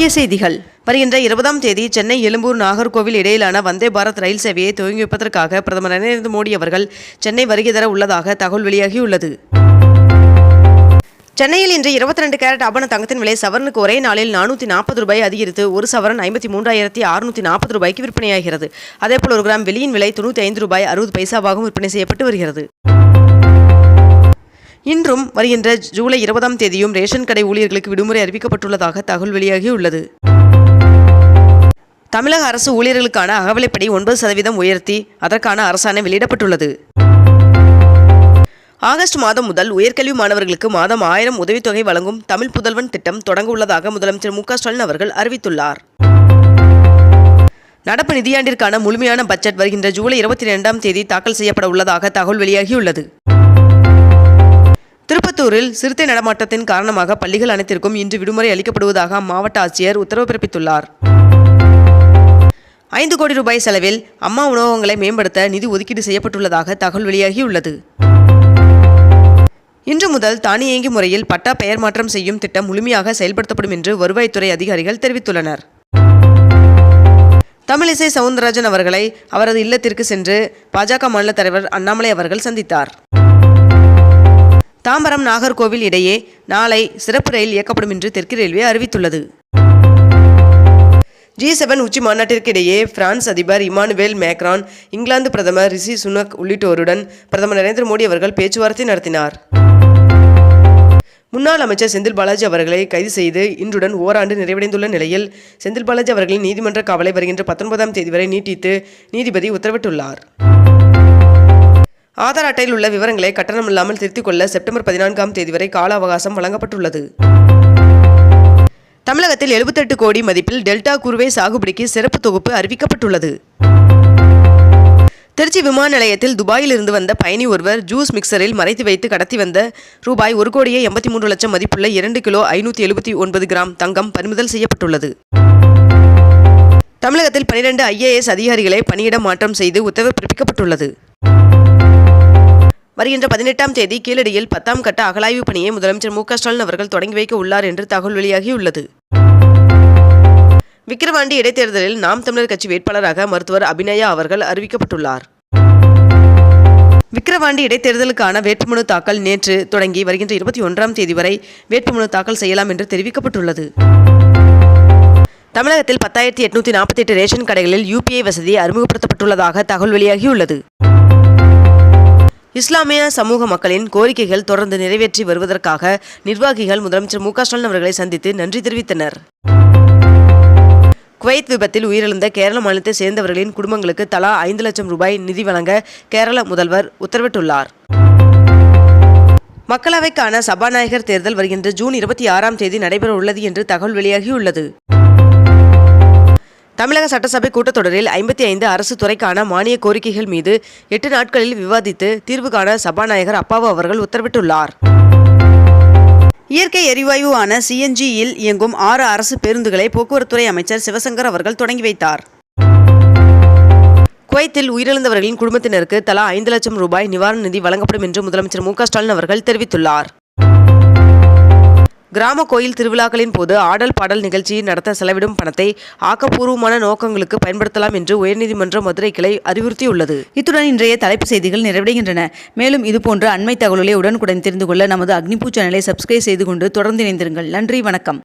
முக்கிய செய்திகள். வருகின்ற இருபதாம் தேதி சென்னை எழும்பூர் நாகர்கோவில் இடையிலான வந்தே பாரத் ரயில் சேவையை துவங்கி வைப்பதற்காக பிரதமர் நரேந்திர மோடி அவர்கள் சென்னை வருகை தர உள்ளதாக தகவல் வெளியாகியுள்ளது. சென்னையில் இன்று இருபத்தி ரெண்டு கேரட் ஆபண தங்கத்தின் விலை சவரனுக்கு ஒரே நாளில் நானூற்றி நாற்பது ரூபாய் அதிகரித்து ஒரு சவரன் ஐம்பத்தி மூன்றாயிரத்தி அறுநூற்றி நாற்பது ரூபாய்க்கு விற்பனையாகிறது. அதேபோல் ஒரு கிராம் வெளியின் விலை தொண்ணூற்றி ஐந்து ரூபாய் அறுபது பைசாவாகவும் விற்பனை செய்யப்பட்டு வருகிறது. இன்றும் வருகின்ற ஜூலை இருபதாம் தேதியும் ரேஷன் கடை ஊழியர்களுக்கு விடுமுறை அறிவிக்கப்பட்டுள்ளதாக தகவல் வெளியாகியுள்ளது. தமிழக அரசு ஊழியர்களுக்கான அகவலைப்படி ஒன்பது சதவீதம் உயர்த்தி அதற்கான அரசாணை வெளியிடப்பட்டுள்ளது. ஆகஸ்ட் மாதம் முதல் உயர்கல்வி மாணவர்களுக்கு மாதம் ஆயிரம் உதவித்தொகை வழங்கும் தமிழ் புதல்வன் திட்டம் தொடங்க உள்ளதாக முதலமைச்சர் மு ஸ்டாலின் அவர்கள் அறிவித்துள்ளார். நடப்பு நிதியாண்டிற்கான முழுமையான பட்ஜெட் வருகின்ற ஜூலை இருபத்தி இரண்டாம் தேதி தாக்கல் செய்யப்பட உள்ளதாக தகவல் வெளியாகியுள்ளது. திருப்பத்தூரில் சிறுத்தை நடமாட்டத்தின் காரணமாக பள்ளிகள் அனைத்திற்கும் இன்று விடுமுறை அளிக்கப்படுவதாக அம்மாவட்ட ஆட்சியர் உத்தரவு பிறப்பித்துள்ளார். ஐந்து கோடி ரூபாய் செலவில் அம்மா உணவகங்களை மேம்படுத்த நிதி ஒதுக்கீடு செய்யப்பட்டுள்ளதாக தகவல் வெளியாகியுள்ளது. இன்று முதல் தானியங்கி முறையில் பட்டா பெயர் மாற்றம் செய்யும் திட்டம் முழுமையாக செயல்படுத்தப்படும் என்று வருவாய்த்துறை அதிகாரிகள் தெரிவித்துள்ளனர். தமிழிசை சவுந்தரராஜன் அவர்களை அவரது இல்லத்திற்கு சென்று பாஜக மாநில தலைவர் அண்ணாமலை அவர்கள் சந்தித்தார். தாம்பரம் நாகர்கோவில் இடையே நாளை சிறப்பு ரயில் இயக்கப்படும் என்று தெற்கு ரயில்வே அறிவித்துள்ளது. ஜி செவன் உச்சி மாநாட்டிற்கிடையே பிரான்ஸ் அதிபர் இமானுவேல் மேக்ரான் இங்கிலாந்து பிரதமர் ரிஷி சுனக் உள்ளிட்டோருடன் பிரதமர் நரேந்திர மோடி அவர்கள் பேச்சுவார்த்தை நடத்தினார். முன்னாள் அமைச்சர் செந்தில் பாலாஜி அவர்களை கைது செய்து இன்றுடன் ஓராண்டு நிறைவடைந்துள்ள நிலையில் செந்தில் பாலாஜி அவர்களின் நீதிமன்ற காவலை வருகின்ற பத்தொன்பதாம் தேதி வரை நீட்டித்து நீதிபதி உத்தரவிட்டுள்ளார். ஆதார் அட்டையில் உள்ள விவரங்களை கட்டணமில்லாமல் திருத்திக் கொள்ள செப்டம்பர் பதினான்காம் தேதி வரை கால அவகாசம் வழங்கப்பட்டுள்ளது. தமிழகத்தில் 78 கோடி மதிப்பில் டெல்டா குருவை சாகுபடிக்கு சிறப்பு தொகுப்பு அறிவிக்கப்பட்டுள்ளது. திருச்சி விமான நிலையத்தில் துபாயில் இருந்து வந்த பயணி ஒருவர் ஜூஸ் மிக்சரில் மறைத்து வைத்து கடத்தி வந்த ரூபாய் ஒரு கோடியே எண்பத்தி மூன்று லட்சம் மதிப்புள்ள இரண்டு கிலோ ஐநூற்றி எழுபத்தி ஒன்பது கிராம் தங்கம் பறிமுதல் செய்யப்பட்டுள்ளது. தமிழகத்தில் பனிரெண்டு ஐஏஎஸ் அதிகாரிகளை பணியிட மாற்றம் செய்து உத்தரவு பிறப்பிக்கப்பட்டுள்ளது. வருகின்ற பதினெட்டாம் தேதி கீழடியில் பத்தாம் கட்ட அகலாய்வு பணியை முதலமைச்சர் மு ஸ்டாலின் அவர்கள் தொடங்கி வைக்க உள்ளார் என்று தகவல் வெளியாகியுள்ளது. விக்கிரவாண்டி இடைத்தேர்தலில் நாம் தமிழர் கட்சி வேட்பாளராக மருத்துவர் அபிநயா அவர்கள் அறிவிக்கப்பட்டுள்ளார். விக்கிரவாண்டி இடைத்தேர்தலுக்கான வேட்புமனு தாக்கல் நேற்று தொடங்கி வருகின்ற இருபத்தி ஒன்றாம் தேதி வரை வேட்புமனு தாக்கல் செய்யலாம் என்று தெரிவிக்கப்பட்டுள்ளது. தமிழகத்தில் பத்தாயிரத்தி எட்நூத்தி நாற்பத்தி எட்டு ரேஷன் கடைகளில் யூபிஐ வசதி அறிமுகப்படுத்தப்பட்டுள்ளதாக தகவல் வெளியாகியுள்ளது. இஸ்லாமிய சமூக மக்களின் கோரிக்கைகள் தொடர்ந்து நிறைவேற்றி வருவதற்காக நிர்வாகிகள் முதலமைச்சர் மு க ஸ்டாலின் அவர்களை சந்தித்து நன்றி தெரிவித்தனர். குவைத் விபத்தில் உயிரிழந்த கேரள மாநிலத்தை சேர்ந்தவர்களின் குடும்பங்களுக்கு தலா ஐந்து லட்சம் ரூபாய் நிதி வழங்க கேரள முதல்வர் உத்தரவிட்டுள்ளார். மக்களவைக்கான சபாநாயகர் தேர்தல் வருகின்ற ஜூன் இருபத்தி ஆறாம் தேதி நடைபெற உள்ளது என்று தகவல் வெளியாகியுள்ளது. தமிழக சட்டசபை கூட்டத்தொடரில் ஐம்பத்தி ஐந்து அரசு துறைக்கான மானிய கோரிக்கைகள் மீது எட்டு நாட்களில் விவாதித்து தீர்வு காண சபாநாயகர் அப்பாவு அவர்கள் உத்தரவிட்டுள்ளார். இயற்கை எரிவாயுவான சிஎன்ஜியில் இயங்கும் ஆறு அரசு பேருந்துகளை போக்குவரத்துறை அமைச்சர் சிவசங்கர் அவர்கள் தொடங்கி வைத்தார். குவைத்தில் உயிரிழந்தவர்களின் குடும்பத்தினருக்கு தலா ஐந்து லட்சம் ரூபாய் நிவாரண நிதி வழங்கப்படும் என்று முதலமைச்சர் மு க ஸ்டாலின் அவர்கள் தெரிவித்துள்ளார். கிராம கோயில் திருவிழாக்களின் போது ஆடல் பாடல் நிகழ்ச்சியை நடத்த செலவிடும் பணத்தை ஆக்கப்பூர்வமான நோக்கங்களுக்கு பயன்படுத்தலாம் என்று உயர்நீதிமன்ற மதுரை கிளை அறிவுறுத்தியுள்ளது. இத்துடன் இன்றைய தலைப்பு செய்திகள் நிறைவடைகின்றன. மேலும் இதுபோன்ற அண்மை தகவல்களை உடனுக்குடன் தெரிந்து கொள்ள நமது அக்னிபூ சேனலை சப்ஸ்கிரைப் செய்து கொண்டு தொடர்ந்து இணைந்திருங்கள். நன்றி வணக்கம்.